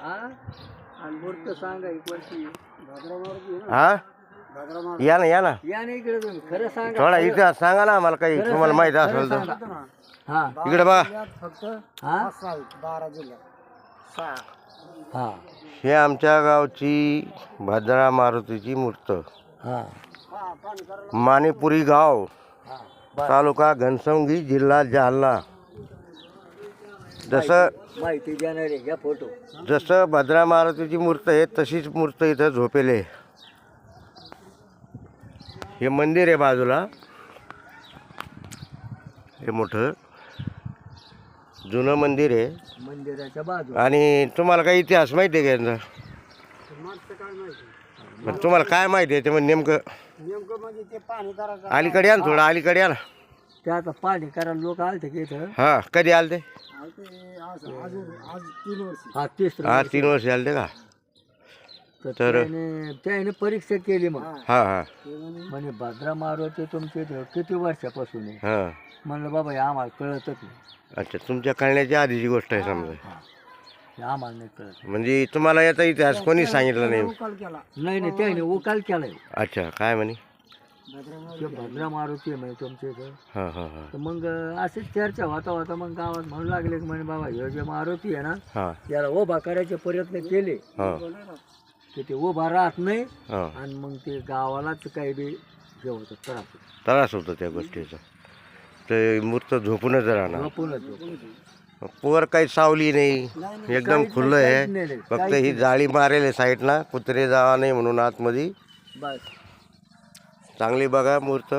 हा? हा? या ना या ना. थोडा इतिहास सांगा ना मला काही तुम्हाला माहिती असेल तर. हा. इकडे बघा. फक्त हा? आमच्या गावची भद्रा मारुतीची मूर्त. हा. माणिपुरी गाव. तालुका घनसंगी जिल्हा जालना. जसं माहिती देणारे घ्या फोटो. जसं भद्रा मारुतीची मूर्त आहे तशीच मूर्त इथं झोपेले आहे. हे मंदिर आहे बाजूला. हे मोठं. जुनं मंदिर आहे. मंदिराच्या बाजू आणि तुम्हाला काही इतिहास माहिती आहे का यांचा? पण तुम्हाला काय माहिती आहे ते म्हणजे नेमकं? नेमकं म्हणजे ते पाणी करायचं अलीकडे या ना थोडं अलीकडे या ना. ते आता पाणी करायला लोक आलते की इथं? हां कधी आले ते आणि ते आज अजून आज तीन वर्ष. हा हा वर्ष. तीन वर्ष आले ते का? तर त्याने त्याने परीक्षा केली मग. हां. हां म्हणे भद्रा मारुती तुमच्या इथं किती वर्षापासून आहे? हां. म्हणलं बाबा हे आम्हाला कळतच नाही. अच्छा तुमच्या कळण्याच्या आधीची गोष्ट आहे समजा. हा. आम्हाला नाही कळत. म्हणजे तुम्हाला याचा इतिहास कोणी सांगितलं नाही? कॉल केला. नाही नाही त्याने उकाल केलाय. अच्छा काय म्हणे? ते भद्रा मारुती आहे म्हणजे तुमच्या इथं. हां हां हां. तर मग अशीच चर्चा होता होता मग गावात म्हणू लागले की म्हणे बाबा हे जे मारुती आहे ना हां. याला उभा करायचे प्रयत्न केले. हां. की ते उभा राहत नाही हां. आणि मग ते गावालाच काही बी हे होतं त्रास होतो. त्रास होतो त्या गोष्टीचा. ते मूर्त झोपूनच राहणार. झोपूनच झोपून. पोर काही सावली नाही एकदम खुल्लं काहीच आहे. नाही, नाही, फक्त ही जाळी मारेल साईडला कुत्रे जावा नाही म्हणून आतमध्ये. बस. चांगली बघा मूर्त.